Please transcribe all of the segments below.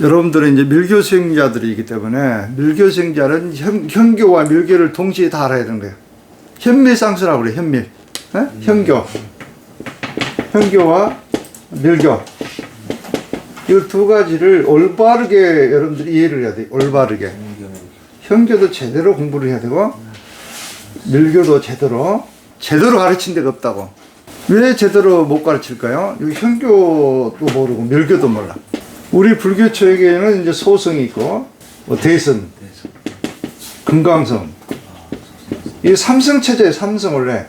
여러분들은 이제 밀교 수행자들이기 때문에 밀교 수행자는 현, 현교와 밀교를 동시에 다 알아야 되는 거예요. 현밀상수라고 그래, 현밀. 예? 현교. 현교와 밀교. 이 두 가지를 올바르게 여러분들이 이해를 해야 돼. 올바르게. 현교도 제대로 공부를 해야 되고 밀교도 제대로 제대로 가르친 데가 없다고. 왜 제대로 못 가르칠까요? 여기 현교도 모르고 밀교도 몰라. 우리 불교초에게는 이제 소성이 있고 뭐 대선, 금강성. 이 삼성 체제의 삼성 원래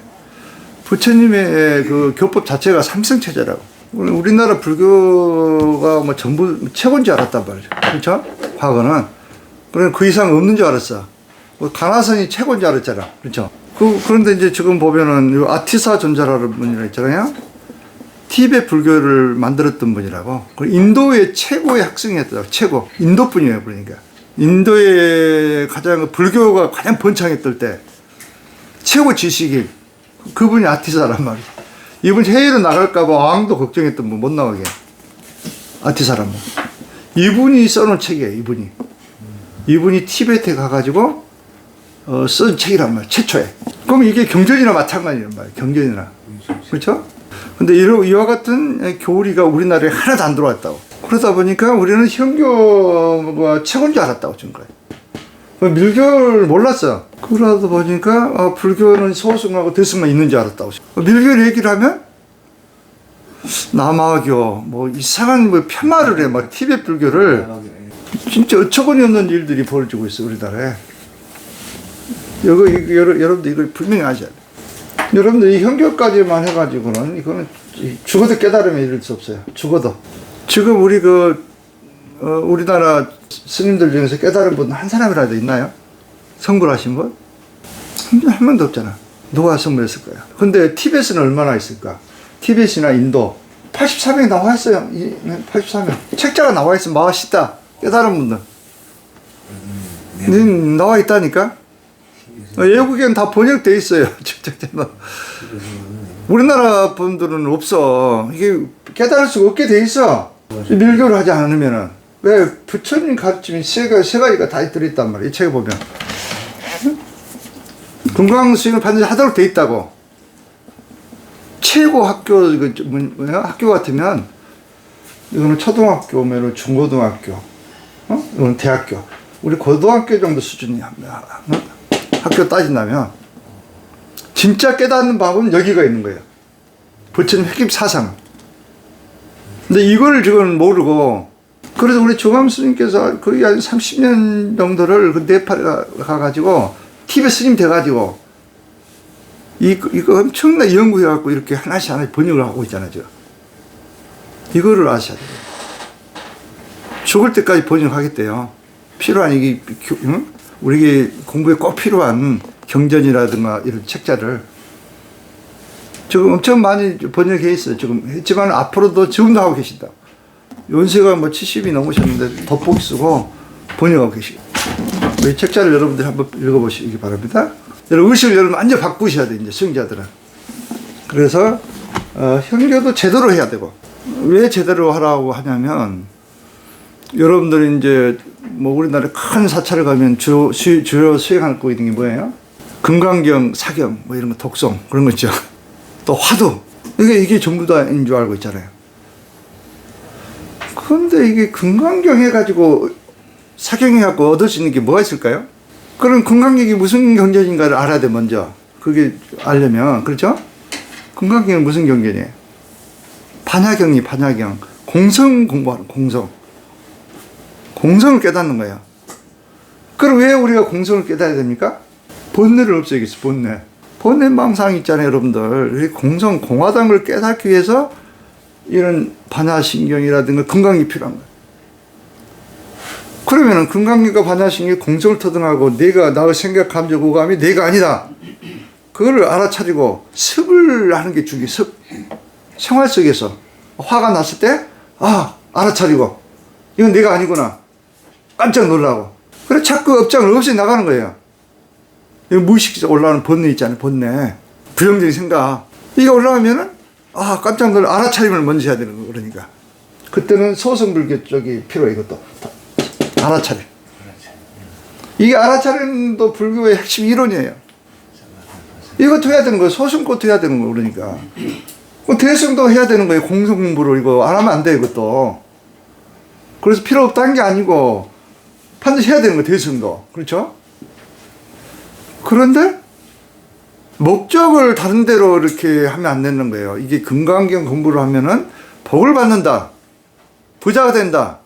부처님의 그 교법 자체가 삼성 체제라고. 우리- 우리나라 불교가 뭐 전부 최고인 줄 알았단 말이죠. 그렇죠? 과거는. 그래 그 이상 없는 줄 알았어. 뭐 가나선이 최고인 줄 알았잖아. 그렇죠? 그, 그런데 이제 지금 보면은 요 아티사 존자라는 분이라 있잖아요. 티베트 불교를 만들었던 분이라고. 그 인도의 최고의 학생이었더라고. 최고. 인도 분이에요, 그러니까. 인도의 가장 그 불교가 가장 번창했을 때 최고 지식인 그분이 아티사란 말이야. 이분 해외로 나갈까봐 왕도 걱정했던 분 못 나가게. 아티사란 분. 이분이 써놓은 책이에요, 이분이. 이분이 티베트에 가가지고 어, 쓴 책이란 말이야, 최초에. 그럼 이게 경전이나 마찬가지란 말이야, 경전이나. 그렇죠? 근데 이러, 이와 같은 교리가 우리나라에 하나도 안 들어왔다고. 그러다 보니까 우리는 현교가 최고인 줄 알았다고 준 거예요. 그 밀교를 몰랐어. 그러다 보니까 어, 불교는 소승하고 대승만 있는 줄 알았다고. 밀교를 얘기를 하면 남아교 뭐 이상한 뭐 폄하를 해. 막 티베트 불교를 진짜 어처구니 없는 일들이 벌어지고 있어 우리나라에. 여러, 여러분들 이걸 분명히 아셔야 돼. 여러분들 이 현교까지만 해가지고는 이거는 죽어도 깨달음에 이를 수 없어요. 죽어도. 지금 우리 그 어, 우리나라 스님들 중에서 깨달은 분 한 사람이라도 있나요? 성불하신 분? 한, 한 명도 없잖아. 누가 성불했을까요? 근데 티베트는 얼마나 있을까? 티베트나 인도 83명 나와 있어요. 이- 83명. 책자가 나와 있어. 마하시다. 깨달은 분들. 음, 나와 있다니까? 어, 외국엔 다 번역돼 있어요. 책자는. 우리나라 분들은 없어. 이게 깨달을 수가 없게 돼 있어. 밀교를 하지 않으면은. 왜? 부처님 가르침이 세, 가, 세 가지가 다 들어있단 말이야. 이 책에 보면. 금강 수행을 반드시 하도록 돼 있다고. 최고 학교, 그, 뭐, 뭐야? 학교 같으면, 이거는 초등학교면은 중고등학교, 어? 이거는 대학교. 우리 고등학교 정도 수준이야. 어? 학교 따진다면, 진짜 깨닫는 방법은 여기가 있는 거예요. 부처님 핵심 사상. 근데 이걸 지금 모르고, 그래서 우리 조감 스님께서 거의 한 30년 정도를 그 네팔에 가- 가가지고, 티베 스님 돼가지고, 이, 이거 엄청나게 연구해갖고 이렇게 하나씩 하나씩 번역을 하고 있잖아요, 지금. 이거를 아셔야 돼요. 죽을 때까지 번역하겠대요. 필요한 이게, 교- 응? 우리에게 공부에 꼭 필요한 경전이라든가 이런 책자를 지금 엄청 많이 번역해 있어요. 지금 했지만 앞으로도 지금도 하고 계신다. 연세가 뭐 70이 넘으셨는데 덧복 쓰고 번역하고 계시고. 이 책자를 여러분들이 한번 읽어보시기 바랍니다. 여러분 의식을 여러분 완전 바꾸셔야 돼 이제 수행자들은. 그래서 어, 현교도 제대로 해야 되고 왜 제대로 하라고 하냐면 여러분들이 이제 뭐 우리나라 큰 사찰을 가면 주, 수, 주로 수행하고 있는 게 뭐예요? 금강경, 사경 뭐 이런 거 독송 그런 거 있죠. 또 화두 이게 이게 전부 다인 줄 알고 있잖아요. 그런데 이게 금강경 해가지고 사경해갖고 얻을 수 있는 게 뭐가 있을까요? 그럼 금강경이 무슨 경전인가를 알아야 돼 먼저. 그게 알려면 그렇죠? 금강경은 무슨 경전이에요? 반야경이 반야경 공성 공부하는 공성 공성을 깨닫는 거예요. 그럼 왜 우리가 공성을 깨달아야 됩니까? 본뇌를 없애겠어 본뇌. 본뇌 망상 있잖아요 여러분들. 이 공성 공화당을 깨닫기 위해서 이런 반야신경이라든가 금강이 필요한 거예요. 그러면은 금강경과 반야신경이 공성을 터득하고 내가 나의 생각, 감정, 오감이 내가 아니다. 그거를 알아차리고 습을 하는 게 중요해. 습. 생활 속에서 화가 났을 때, 아, 알아차리고, 이건 내가 아니구나. 깜짝 놀라고. 그래, 자꾸 업장을 없애 나가는 거예요. 이 무의식 올라오는 본능 있잖아요, 본능. 부정적인 생각. 이게 올라오면은, 아, 깜짝 놀라, 알아차림을 먼저 해야 되는 거, 그러니까. 그때는 소승불교 쪽이 필요해 이것도 다 알아차림. 이게 알아차림도 불교의 핵심 이론이에요. 이것도 해야 되는 거예요. 소승것도 해야 되는 거예요. 그러니까. 그 대승도 해야 되는 거예요. 공성 공부를 이거 안 하면 안 돼, 이것도. 그래서 필요 없다는 게 아니고 반드시 해야 되는 거예요. 대승도. 그렇죠? 그런데 목적을 다른 데로 이렇게 하면 안 되는 거예요. 이게 금강경 공부를 하면은 복을 받는다. 부자가 된다.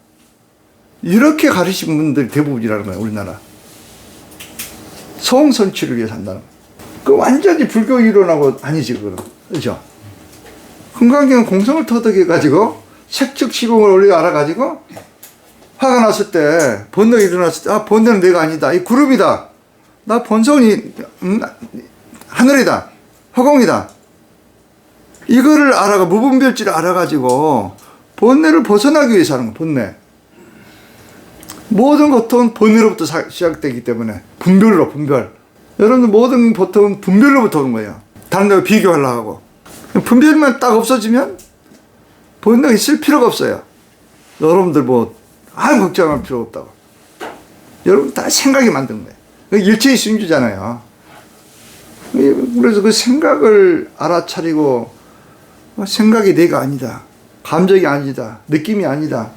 이렇게 가르친 분들이 대부분이라는 거예요. 우리나라. 소홍선취를 위해서 한다는 거예요. 그 완전히 불교 이론하고 아니지, 그거는. 그죠? 금강경은 공성을 터득해 가지고 색즉 시공을 원리 알아가지고 화가 났을 때 본능이 일어났을 때아 본능은 내가 아니다. 이 구름이다. 나 본성이 음, 하늘이다. 허공이다. 이거를 알아가 무분별지를 알아가지고 본뇌를 벗어나기 위해서 하는 거 본뇌. 모든 고통은 본뇌로부터 사- 시작되기 때문에 분별로 분별. 여러분들 모든 고통은 분별로부터 오는 거예요. 다른 데와 비교하려고 하고. 분별만 딱 없어지면 본능이 있을 필요가 없어요. 여러분들 뭐 아무 걱정할 필요 없다고. 여러분 다 생각이 만든 거예요. 그 일체의 순주잖아요. 그래서 그 생각을 알아차리고 어, 생각이 내가 아니다. 감정이 아니다. 느낌이 아니다.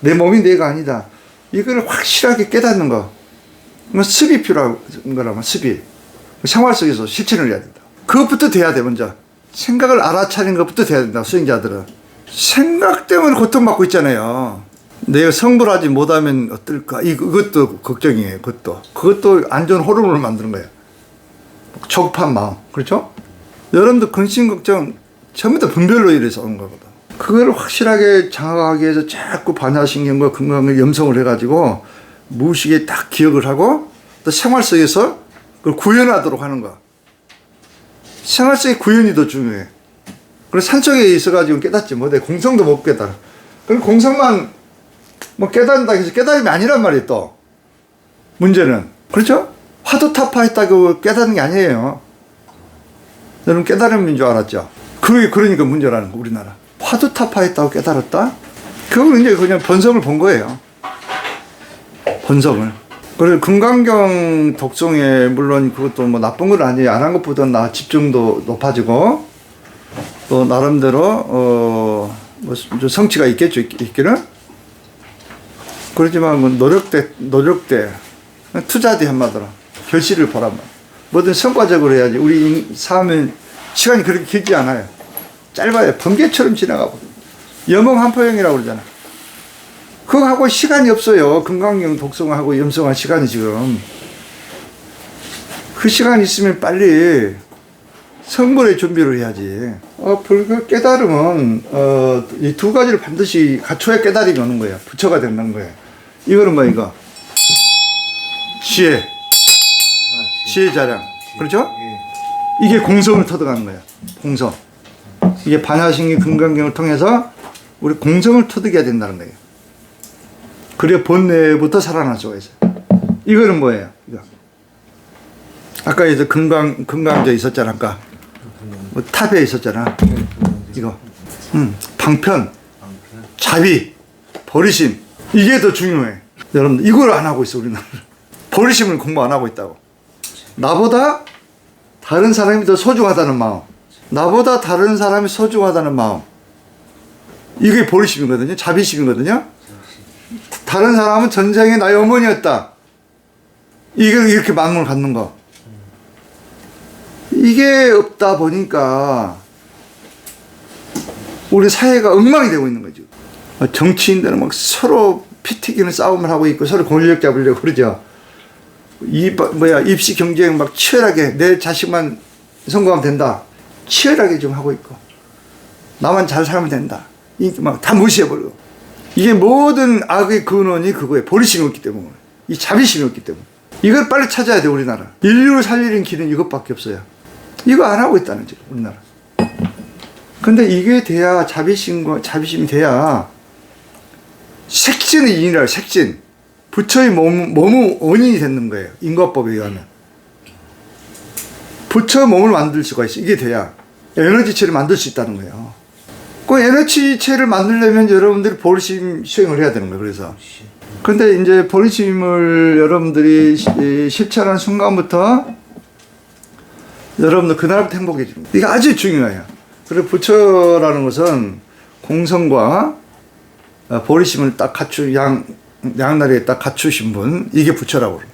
내 몸이 내가 아니다. 이걸 확실하게 깨닫는 거. 습이 필요한 거라면 습이. 생활 속에서 실천을 해야 된다. 그것부터 돼야 돼 먼저. 생각을 알아차리는 것부터 돼야 된다 수행자들은. 생각 때문에 고통받고 있잖아요 내가 성불하지 못하면 어떨까? 이- 이것도 걱정이에요 그것도. 그것도 안 좋은 호르몬을 만드는 거예요. 조급한 마음. 그렇죠? 여러분들 근심 걱정 다 분별로 인해서 오는 거거든. 그걸 확실하게 장악하기 위해서 자꾸 반야신경과 건강을 염성을 해가지고 무의식에 딱 기억을 하고 또 생활 속에서 그걸 구현하도록 하는 거. 생활 속의 구현이 더 중요해. 그래서 산속에 있어가지고 깨닫지 못해. 공성도 못 깨달아. 그럼 공성만 뭐 깨닫는다 해서 깨달음이 아니란 말이에요 또. 문제는. 그렇죠? 화두 타파했다고 깨닫는 게 아니에요. 여러분 깨달음인 줄 알았죠? 그게 그러니까 문제라는 거 우리나라. 화두 타파했다고 깨달았다? 그건 이제 그냥 번성을 본 거예요. 번성을. 그래서 금강경 독송에 물론 그것도 뭐 나쁜 건 아니에요. 안 한 것보다 나 집중도 높아지고 또 나름대로 어뭐 성취가 있겠죠 있- 있기는 그렇지만 뭐 노력대 노력대 투자대 한마디로 결실을 보란 말. 뭐든 성과적으로 해야지. 우리 인- 삶은 시간이 그렇게 길지 않아요. 짧아요. 번개처럼 지나가고. 여몽 한포형이라고 그러잖아. 그거 하고 시간이 없어요. 금강경 독성하고 염성할 시간이 지금. 그 시간 있으면 빨리 성불의 준비를 해야지. 어, 불교 깨달음은, 어, 이 두 가지를 반드시 갖춰야 깨달음이 오는 거예요. 부처가 되는 거예요. 이거는 뭐, 이거? 지혜. 지혜 자량. 그렇죠? 이게 공성을 터득하는 거예요. 공성. 이게 반야신기 금강경을 통해서 우리 공성을 터득해야 된다는 거예요. 그래 본내부터 살아날 수가 있어요. 이거는 뭐예요? 이거. 아까 이제 금강 금강저 있었잖아 아까 뭐 탑에 있었잖아 이거 음, 방편 자비 버리심 이게 더 중요해. 여러분 이걸 안 하고 있어 우리나라 버리심을 공부 안 하고 있다고. 나보다 다른 사람이 더 소중하다는 마음. 나보다 다른 사람이 소중하다는 마음. 이게 버리심이거든요. 자비심이거든요. 다른 사람은 전생에 나의 어머니였다. 이걸 이렇게 마음을 갖는 거. 이게 없다 보니까 우리 사회가 엉망이 되고 있는 거죠. 정치인들은 막 서로 피 튀기는 싸움을 하고 있고 서로 권력 잡으려고 그러죠. 이 뭐야 입시 경쟁 막 치열하게 내 자식만 성공하면 된다. 치열하게 좀 하고 있고 나만 잘 살면 된다. 이막다 무시해버리고 이게 모든 악의 근원이 그거예요. 버리심이 없기 때문에 이 자비심이 없기 때문에 이걸 빨리 찾아야 돼 우리나라. 인류를 살리는 길은 이것밖에 없어요. 이거 안 하고 있다는 거죠 우리나라. 근데 이게 돼야 자비심과 자비심이 돼야 색진의 인이라 색진 부처의 몸, 몸의 원인이 되는 거예요 인과법에 의하면 부처 몸을 만들 수가 있어 이게 돼야 에너지체를 만들 수 있다는 거예요 그 NH체를 만들려면 여러분들이 보리심 수행을 해야 되는 거예요. 그래서. 근데 이제 보리심을 여러분들이 실천한 순간부터 여러분들 그날부터 행복해집니다. 이게 아주 중요해요. 그리고 부처라는 것은 공성과 어, 보리심을 딱 갖추 양 양날에 딱 갖추신 분 이게 부처라고 그래요.